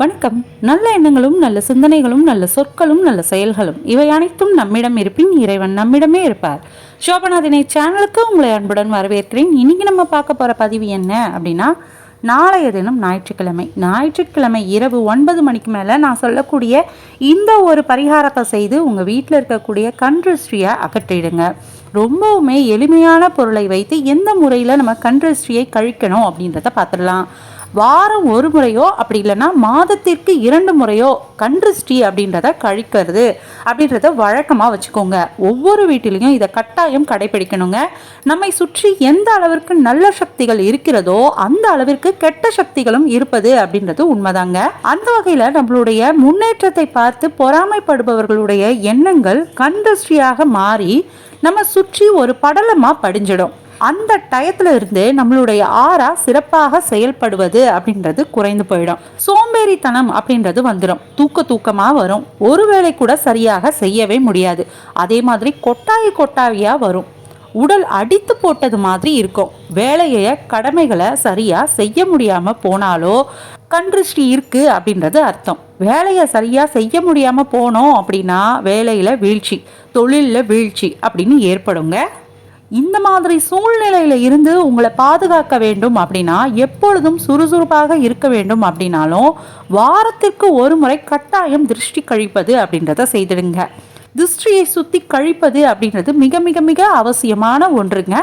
வணக்கம். நல்ல எண்ணங்களும் நல்ல சிந்தனைகளும் நல்ல சொற்களும் நல்ல செயல்களும் இவை அனைத்தும் நம்மிடம் இருப்பின் இறைவன் நம்மிடமே இருப்பார். சோபநாதினை சேனலுக்கு உங்களை அன்புடன் வரவேற்கிறேன். இன்னைக்கு நம்ம பார்க்க போகிற பதிவு என்ன அப்படின்னா நாளைய தினம் ஞாயிற்றுக்கிழமை. ஞாயிற்றுக்கிழமை இரவு ஒன்பது மணிக்கு மேலே நான் சொல்லக்கூடிய இந்த ஒரு பரிகாரத்தை செய்து உங்கள் வீட்டில் இருக்கக்கூடிய கண்ட்ரிஸ்ட்ரியை அகற்றிடுங்க. ரொம்பவுமே எளிமையான பொருளை வைத்து எந்த முறையில் நம்ம கண்ட்ரிஸ்ட்ரியை கழிக்கணும் அப்படின்றத பார்த்துடலாம். வாரம் ஒரு முறையோ அப்படி இல்லைன்னா மாதத்திற்கு இரண்டு முறையோ கன்றுஸ்டி அப்படின்றத கழிக்கிறது. அப்படின்றத வழக்கமாக வச்சுக்கோங்க. ஒவ்வொரு வீட்டிலையும் இதை கட்டாயம் கடைபிடிக்கணுங்க நம்மை சுற்றி எந்த அளவிற்கு நல்ல சக்திகள் இருக்கிறதோ அந்த அளவிற்கு கெட்ட சக்திகளும் இருப்பது அப்படின்றது உண்மைதாங்க. அந்த வகையில் நம்மளுடைய முன்னேற்றத்தை பார்த்து பொறாமைப்படுபவர்களுடைய எண்ணங்கள் கன்றுஸ்டியாக மாறி நம்ம சுற்றி ஒரு படலமாக படிஞ்சிடும். அந்த டயத்துல இருந்து நம்மளுடைய ஆறா சிறப்பாக செயல்படுவது அப்படின்றது குறைந்து போயிடும். சோம்பேறித்தனம் அப்படின்றது வந்துடும் தூக்க தூக்கமா வரும். ஒரு வேளை கூட சரியாக செய்யவே முடியாது. அதே மாதிரி கொட்டாய் கொட்டாவியா வரும். உடல் அடித்து போட்டது மாதிரி இருக்கும். வேலையை கடமைகளை சரியா செய்ய முடியாம போனாலோ கண்ட்ரிஷ்டி இருக்கு அப்படின்றது அர்த்தம். வேலையை சரியா செய்ய முடியாம போனோம் அப்படின்னா வேலையில வீழ்ச்சி தொழிலில் வீழ்ச்சி அப்படின்னு ஏற்படுங்க. இந்த மாதிரி சூழ்நிலையில இருந்து உங்களை பாதுகாக்க வேண்டும் அப்படின்னா எப்பொழுதும் சுறுசுறுப்பாக இருக்க வேண்டும் அப்படின்னாலும் வாரத்திற்கு ஒரு முறை கட்டாயம் திருஷ்டி கழிப்பது அப்படின்றத செய்திடுங்க. திருஷ்டியை சுற்றி கழிப்பது அப்படின்றது மிக மிக மிக அவசியமான ஒன்றுங்க.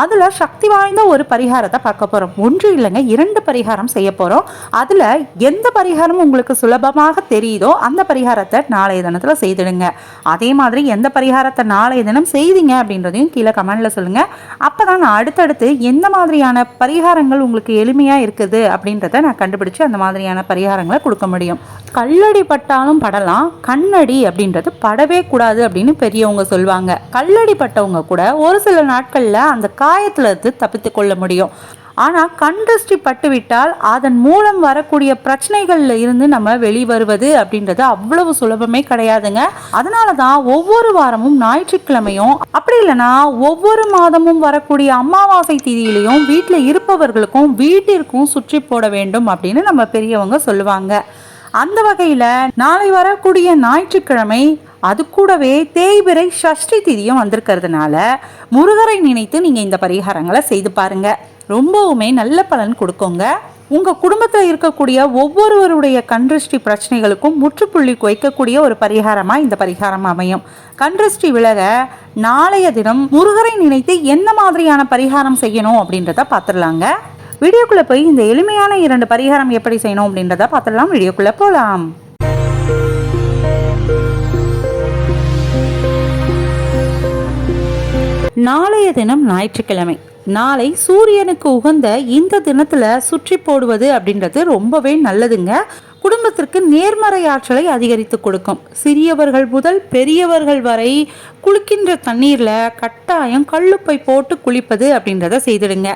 அதில் சக்தி வாய்ந்த ஒரு பரிகாரத்தை பார்க்க போகிறோம் ஒன்று இல்லைங்க இரண்டு பரிகாரம் செய்ய போகிறோம் அதில் எந்த பரிகாரம் உங்களுக்கு சுலபமாக தெரியுதோ அந்த பரிகாரத்தை நாளைய தினத்தில் செய்திடுங்க. அதே மாதிரி எந்த பரிகாரத்தை நாளைய தினம் செய்தீங்க அப்படின்றதையும் கீழே கமெண்டில் சொல்லுங்கள் அப்போ தான் நான் அடுத்தடுத்து எந்த மாதிரியான பரிகாரங்கள் உங்களுக்கு எளிமையாக இருக்குது அப்படின்றத நான் கண்டுபிடிச்சு அந்த மாதிரியான பரிகாரங்களை கொடுக்க முடியும். கல்லடி பட்டாலும் படலாம் கண்ணடி அப்படின்றது படவே கூடாது அப்படின்னு பெரியவங்க சொல்லுவாங்க கல்லடி பட்டவங்க கூட ஒரு சில நாட்களில் அந்த காயத்துல இருந்து தப்பித்து கொள்ள முடியும். ஆனால் கண்ட்ரஸ்டி பட்டுவிட்டால் அதன் மூலம் வரக்கூடிய பிரச்சனைகளில் இருந்து நம்ம வெளிவருவது அப்படின்றது அவ்வளவு சுலபமே கிடையாதுங்க. அதனால தான் ஒவ்வொரு வாரமும் ஞாயிற்றுக்கிழமையும் அப்படி இல்லைன்னா ஒவ்வொரு மாதமும் வரக்கூடிய அமாவாசை திதியிலையும் வீட்டில் இருப்பவர்களுக்கும் வீட்டிற்கும் சுற்றி போட வேண்டும் அப்படின்னு நம்ம பெரியவங்க சொல்லுவாங்க. அந்த வகையில் நாளை வரக்கூடிய ஞாயிற்றுக்கிழமை அது கூடவே தேய்பிரை சஷ்டி திதியும் வந்திருக்கிறதுனால முருகரை நினைத்து நீங்கள் இந்த பரிகாரங்களை செய்து பாருங்க. ரொம்பவுமே நல்ல பலன் கொடுக்குங்க. உங்கள் குடும்பத்தில் இருக்கக்கூடிய ஒவ்வொருவருடைய கண்திருஷ்டி பிரச்சனைகளுக்கும் முற்றுப்புள்ளி குவைக்கக்கூடிய ஒரு பரிகாரமாக இந்த பரிகாரம் அமையும். கண்திருஷ்டி விலக நாளைய தினம் முருகரை நினைத்து என்ன மாதிரியான பரிகாரம் செய்யணும் அப்படின்றத பார்த்துடலாங்க. வீடியோக்குள்ளே போய் இந்த எளிமையான இரண்டு பரிகாரம் எப்படி செய்யணும் அப்படின்றத பார்த்துடலாம். வீடியோக்குள்ளே போகலாம் நாளைய தினம் ஞாயிற்றுக்கிழமை. நாளை சூரியனுக்கு உகந்த இந்த தினத்துல சுற்றி போடுவது அப்படின்றது ரொம்பவே நல்லதுங்க. குடும்பத்திற்கு நேர்மறை ஆற்றலை அதிகரித்து கொடுக்கும். சிறியவர்கள் முதல் பெரியவர்கள் வரை குளிக்கின்ற தண்ணீரில் கட்டாயம் கல்லுப்பை போட்டு குளிப்பது அப்படின்றத செய்திடுங்க.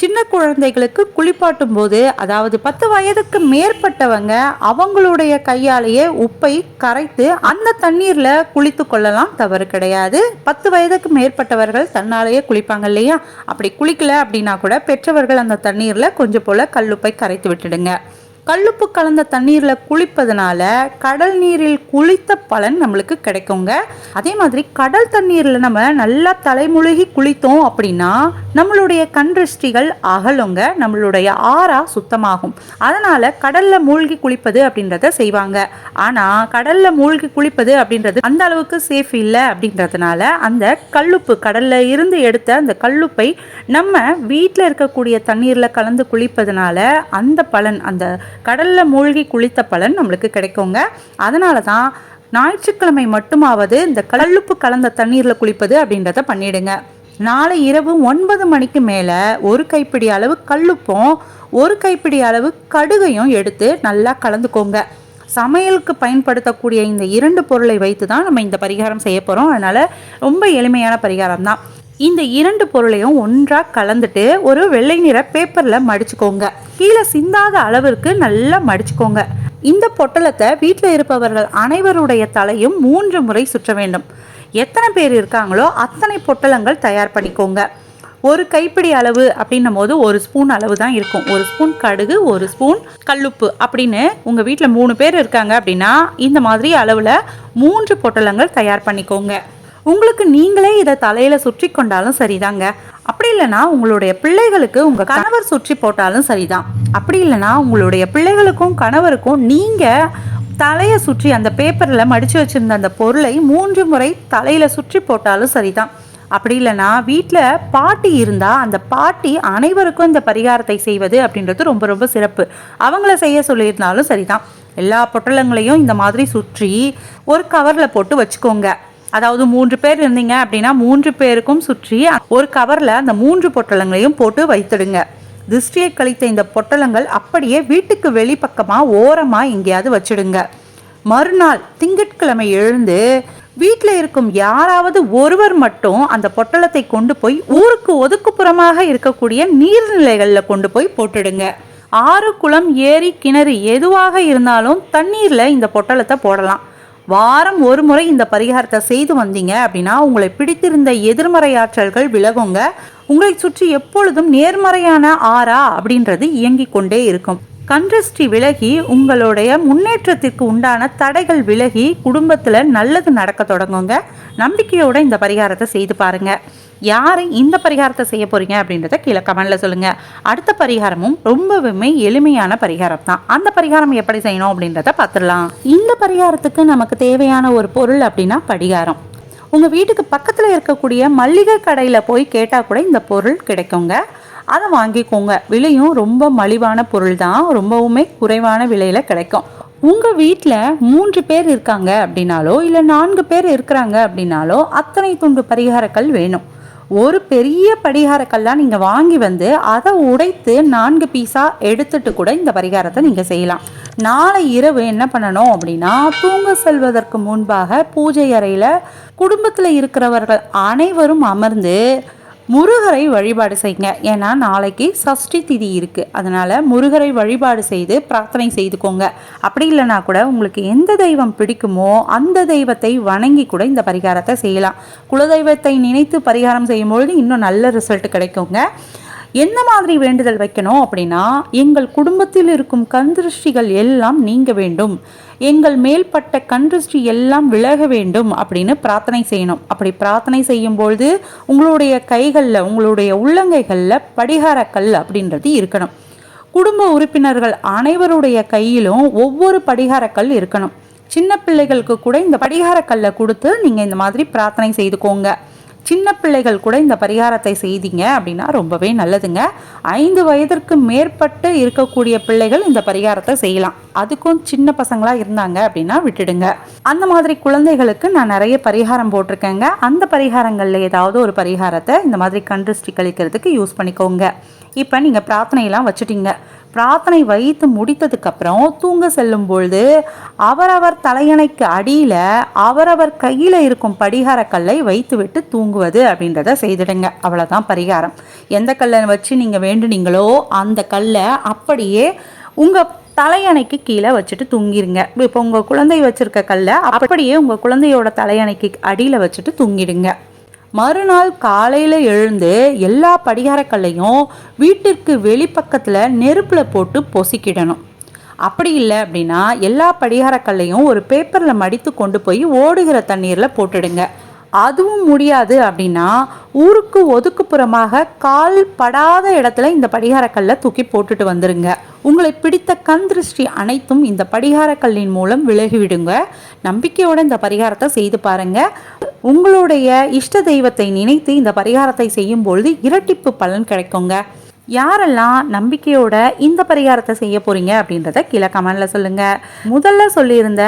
சின்ன குழந்தைகளுக்கு குளிப்பாட்டும் போது அதாவது பத்து வயதுக்கு மேற்பட்டவங்க அவங்களுடைய கையாலேயே உப்பை கரைத்து அந்த தண்ணீர்ல குளித்து கொள்ளலாம். தவறு கிடையாது. பத்து வயதுக்கு மேற்பட்டவர்கள் தன்னாலேயே குளிப்பாங்க இல்லையா? அப்படி குளிக்கல அப்படின்னா கூட பெற்றவர்கள் அந்த தண்ணீர்ல கொஞ்சம் போல கல்லுப்பை கரைத்து விட்டுடுங்க. கல்லுப்பு கலந்த தண்ணீரில் குளிப்பதனால கடல் நீரில் குளித்த பலன் நம்மளுக்கு கிடைக்குங்க. அதே மாதிரி கடல் தண்ணீரில் நம்ம நல்லா தலைமுழுகி குளித்தோம் அப்படின்னா நம்மளுடைய கண்திருஷ்டிகள் அகலுங்க நம்மளுடைய ஆறா சுத்தமாகும். அதனால் கடலில் மூழ்கி குளிப்பது அப்படின்றத செய்வாங்க. ஆனால் கடலில் மூழ்கி குளிப்பது அப்படின்றது அந்த அளவுக்கு சேஃப் இல்லை அப்படின்றதுனால அந்த கல்லுப்பு கடலில் இருந்து எடுத்த அந்த கல்லுப்பை நம்ம வீட்டில் இருக்கக்கூடிய தண்ணீரில் கலந்து குளிப்பதனால அந்த பலன் அந்த கடலில் மூழ்கி குளித்த பலன் நம்மளுக்கு கிடைக்குங்க. அதனால தான் ஞாயிற்றுக்கிழமை மட்டுமாவது இந்த கல்லுப்பு கலந்த தண்ணீரில் குளிப்பது அப்படின்றத பண்ணிடுங்க. நாளை இரவு ஒன்பது மணிக்கு மேலே ஒரு கைப்பிடி அளவு கல்லுப்பும் ஒரு கைப்பிடி அளவு கடுகையும் எடுத்து நல்லா கலந்துக்கோங்க. சமையலுக்கு பயன்படுத்தக்கூடிய இந்த இரண்டு பொருளை வைத்து தான் நம்ம இந்த பரிகாரம் செய்ய போகிறோம் அதனால் ரொம்ப எளிமையான பரிகாரம் தான் இந்த இரண்டு பொருளையும் ஒன்றாக கலந்துட்டு ஒரு வெள்ளை நிற பேப்பரில் மடிச்சுக்கோங்க. கீழே சிந்தாத அளவிற்கு நல்லா மடிச்சுக்கோங்க. இந்த பொட்டலத்தை வீட்டில் இருப்பவர்கள் அனைவருடைய தலையும் மூன்று முறை சுற்ற வேண்டும். எத்தனை பேர் இருக்காங்களோ அத்தனை பொட்டலங்கள் தயார் பண்ணிக்கோங்க. ஒரு கைப்பிடி அளவு அப்படின்னும் போது ஒரு ஸ்பூன் அளவு தான் இருக்கும். ஒரு ஸ்பூன் கடுகு ஒரு ஸ்பூன் கல்லுப்பு அப்படின்னு உங்கள் வீட்டில் மூணு பேர் இருக்காங்க அப்படின்னா இந்த மாதிரி அளவில் மூன்று பொட்டலங்கள் தயார் பண்ணிக்கோங்க. உங்களுக்கு நீங்களே இதை தலையில் சுற்றி கொண்டாலும் சரிதாங்க. அப்படி இல்லைன்னா உங்களுடைய பிள்ளைகளுக்கு உங்கள் கணவர் சுற்றி போட்டாலும் சரிதான். அப்படி இல்லைனா உங்களுடைய பிள்ளைகளுக்கும் கணவருக்கும் நீங்கள் தலையை சுற்றி அந்த பேப்பரில் மடித்து வச்சுருந்த அந்த பொருளை மூன்று முறை தலையில் சுற்றி போட்டாலும் சரிதான். அப்படி இல்லைன்னா வீட்டில் பாட்டி இருந்தால் அந்த பாட்டி அனைவருக்கும் இந்த பரிகாரத்தை செய்வது அப்படின்றது ரொம்ப ரொம்ப சிறப்பு. அவங்கள செய்ய சொல்லியிருந்தாலும் சரிதான். எல்லா பொட்டலங்களையும் இந்த மாதிரி சுற்றி ஒரு கவரில் போட்டு வச்சுக்கோங்க. அதாவது மூன்று பேர் இருந்தீங்க அப்படின்னா மூன்று பேருக்கும் சுற்றி ஒரு கவரில் அந்த மூன்று பொட்டலங்களையும் போட்டு வைத்துடுங்க. திருஷ்டியை கழித்த இந்த பொட்டலங்கள் அப்படியே வீட்டுக்கு வெளிப்பக்கமாக ஓரமாக எங்கேயாவது வச்சிடுங்க. மறுநாள் திங்கட்கிழமை எழுந்து வீட்டில் இருக்கும் யாராவது ஒருவர் மட்டும் அந்த பொட்டலத்தை கொண்டு போய் ஊருக்கு ஒதுக்குப்புறமாக இருக்கக்கூடிய நீர்நிலைகளில் கொண்டு போய் போட்டுடுங்க. ஆறு குளம் ஏரி கிணறு எதுவாக இருந்தாலும் தண்ணீரில் இந்த பொட்டலத்தை போடலாம். வாரம் ஒரு முறை இந்த பரிகாரத்தை செய்து வந்தீங்க அப்படின்னா உங்களை பிடித்திருந்த எதிர்மறை ஆற்றல்கள் விலகுங்க. உங்களை சுற்றி எப்பொழுதும் நேர்மறையான ஆறா அப்படின்றது இயங்கிக் கொண்டே இருக்கும். கண்ட்ரஸ்டி விலகி உங்களுடைய முன்னேற்றத்திற்கு உண்டான தடைகள் விலகி குடும்பத்தில் நல்லது நடக்க தொடங்குங்க. நம்பிக்கையோட இந்த பரிகாரத்தை செய்து பாருங்கள் யார் இந்த பரிகாரத்தை செய்ய போகிறீங்க அப்படின்றத கீழே கமெண்டில் சொல்லுங்கள் அடுத்த பரிகாரமும் ரொம்பவுமே எளிமையான பரிகாரம் தான். அந்த பரிகாரம் எப்படி செய்யணும் அப்படின்றத பார்த்துடலாம். இந்த பரிகாரத்துக்கு நமக்கு தேவையான ஒரு பொருள் அப்படின்னா படிகாரம். உங்கள் வீட்டுக்கு பக்கத்தில் இருக்கக்கூடிய மல்லிகை கடையில் போய் கேட்டால் கூட இந்த பொருள் கிடைக்குங்க. அதை வாங்கிக்கோங்க. விலையும் ரொம்ப மலிவான பொருள் தான். ரொம்பவுமே குறைவான விலையில் கிடைக்கும். உங்கள் வீட்டில் மூன்று பேர் இருக்காங்க அப்படின்னாலோ இல்லை நான்கு பேர் இருக்கிறாங்க அப்படின்னாலோ அத்தனை துண்டு பரிகாரங்கள் வேணும். ஒரு பெரிய படிகாரக்கல்லாம் நீங்கள் வாங்கி வந்து அதை உடைத்து நான்கு பீஸாக எடுத்துட்டு கூட இந்த பரிகாரத்தை நீங்கள் செய்யலாம். நாளை இரவு என்ன பண்ணணும் அப்படின்னா தூங்க செல்வதற்கு முன்பாக பூஜை அறையில் குடும்பத்தில் இருக்கிறவர்கள் அனைவரும் அமர்ந்து முருகரை வழிபாடு செய்யுங்க. ஏன்னா நாளைக்கு சஷ்டி திதி இருக்குது அதனால் முருகரை வழிபாடு செய்து பிரார்த்தனை செய்துக்கோங்க. அப்படி இல்லைனா கூட உங்களுக்கு எந்த தெய்வம் பிடிக்குமோ அந்த தெய்வத்தை வணங்கி கூட இந்த பரிகாரத்தை செய்யலாம். குலதெய்வத்தை நினைத்து பரிகாரம் செய்யும்பொழுது இன்னும் நல்ல ரிசல்ட் கிடைக்குங்க. என்ன மாதிரி வேண்டுதல் வைக்கணும் அப்படின்னா எங்கள் குடும்பத்தில் இருக்கும் கந்திருஷ்டிகள் எல்லாம் நீங்க வேண்டும். எங்கள் மேல்பட்ட கண்திருஷ்டி எல்லாம் விலக வேண்டும் அப்படின்னு பிரார்த்தனை செய்யணும். அப்படி பிரார்த்தனை செய்யும்பொழுது உங்களுடைய கைகளில் உங்களுடைய உள்ளங்கைகளில் படிகாரக்கல் அப்படின்றது இருக்கணும். குடும்ப உறுப்பினர்கள் அனைவருடைய கையிலும் ஒவ்வொரு படிகாரக்கல் இருக்கணும். சின்ன பிள்ளைகளுக்கு கூட இந்த படிகாரக்கல்லை கொடுத்து நீங்கள் இந்த மாதிரி பிரார்த்தனை செய்துக்கோங்க. சின்ன பிள்ளைகள் கூட இந்த பரிகாரத்தை செய்தீங்க அப்படின்னா ரொம்பவே நல்லதுங்க. ஐந்து வயதிற்கு மேற்பட்டு இருக்கக்கூடிய பிள்ளைகள் இந்த பரிகாரத்தை செய்யலாம். அதுக்கும் சின்ன பசங்களாக இருந்தாங்க அப்படின்னா விட்டுடுங்க. அந்த மாதிரி குழந்தைகளுக்கு நான் நிறைய பரிகாரம் போட்டிருக்கேங்க. அந்த பரிகாரங்களில் ஏதாவது ஒரு பரிகாரத்தை இந்த மாதிரி கண்டிருஷ்டி கழிக்கிறதுக்கு யூஸ் பண்ணிக்கோங்க. இப்போ நீங்கள் பிரார்த்தனையெல்லாம் வச்சுட்டீங்க. பிரார்த்தனை வைத்து முடித்ததுக்கப்புறம் தூங்க செல்லும் பொழுது அவரவர் தலையணைக்கு அடியில் அவரவர் கையில் இருக்கும் படிகார கல்லை வைத்துவிட்டு தூங்குவது அப்படின்றத செய்துடுங்க. அவ்வளோதான் பரிகாரம். எந்த கல்லை வச்சு நீங்கள் வேண்டுனீங்களோ அந்த கல்லை அப்படியே உங்கள் தலையணைக்கு கீழே வச்சுட்டு தூங்கிடுங்க இப்போ உங்கள் குழந்தை வச்சுருக்க கல்லை அப்படியே உங்கள் குழந்தையோட தலையணைக்கு அடியில் வச்சுட்டு தூங்கிடுங்க. மறுநாள் காலையில் எழுந்து எல்லா படிகாரக்கல்லையும் வீட்டிற்கு வெளிப்பக்கத்தில் நெருப்பில் போட்டு பொசிக்கிடணும். அப்படி இல்லை அப்படின்னா எல்லா படிகாரக்கல்லையும் ஒரு பேப்பரில் மடித்து கொண்டு போய் ஓடுகிற தண்ணீரில் போட்டுடுங்க. அதுவும் முடியாது அப்படின்னா ஊருக்கு ஒதுக்குப்புறமாக கால் படாத இடத்துல இந்த படிகாரக்கல்லை தூக்கி போட்டுட்டு வந்துருங்க. உங்களை பிடித்த கண் திருஷ்டி அனைத்தும் இந்த படிகாரக்கல்லின் மூலம் விலகிவிடுங்க. நம்பிக்கையோட இந்த பரிகாரத்தை செய்து பாருங்க. உங்களுடைய இஷ்ட தெய்வத்தை நினைத்து இந்த பரிகாரத்தை செய்யும் பொழுது இரட்டிப்பு பலன் கிடைக்குங்க. யாரெல்லாம் நம்பிக்கையோட இந்த பரிகாரத்தை செய்ய போறீங்க அப்படின்றத கீழே கமெண்ட்ல சொல்லுங்க. முதல்ல சொல்லியிருந்த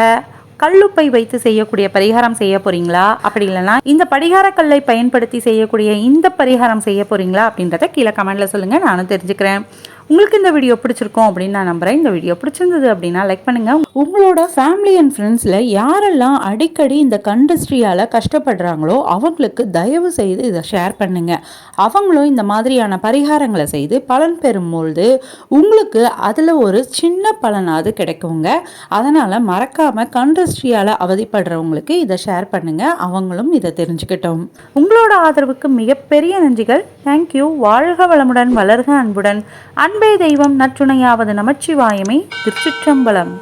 கல்லுப்பை வைத்து செய்யக்கூடிய பரிகாரம் செய்ய போறீங்களா? அப்படி இல்லைனா இந்த படிகார கல்லை பயன்படுத்தி செய்யக்கூடிய இந்த பரிகாரம் செய்ய போறீங்களா? அப்படின்றத கீழே கமெண்ட்ல சொல்லுங்க நானும் தெரிஞ்சுக்கிறேன். உங்களுக்கு இந்த வீடியோ பிடிச்சிருக்கும் அப்படின்னு நான் நம்புகிறேன் இந்த வீடியோ பிடிச்சிருந்தது அப்படின்னா லைக் பண்ணுங்கள் உங்களோட ஃபேமிலி அண்ட் ஃப்ரெண்ட்ஸில் யாரெல்லாம் அடிக்கடி இந்த கண்டஸ்ட்ரியால் கஷ்டப்படுறாங்களோ அவங்களுக்கு தயவு செய்து இதை ஷேர் பண்ணுங்கள் அவங்களும் இந்த மாதிரியான பரிகாரங்களை செய்து பலன் பெறும்பொழுது உங்களுக்கு அதில் ஒரு சின்ன பலனாவது கிடைக்குங்க. அதனால் மறக்காமல் கண்டஸ்ட்ரியால் அவதிப்படுறவங்களுக்கு இதை ஷேர் பண்ணுங்கள் அவங்களும் இதை தெரிஞ்சுக்கிட்டோம். உங்களோட ஆதரவுக்கு மிகப்பெரிய நன்றிகள். தேங்க்யூ வாழ்க வளமுடன் வளர்க அன்புடன். அன்பே தெய்வம் நற்றுணையாவது நமச்சிவாயமே. திருச்சிற்றம்பலம்.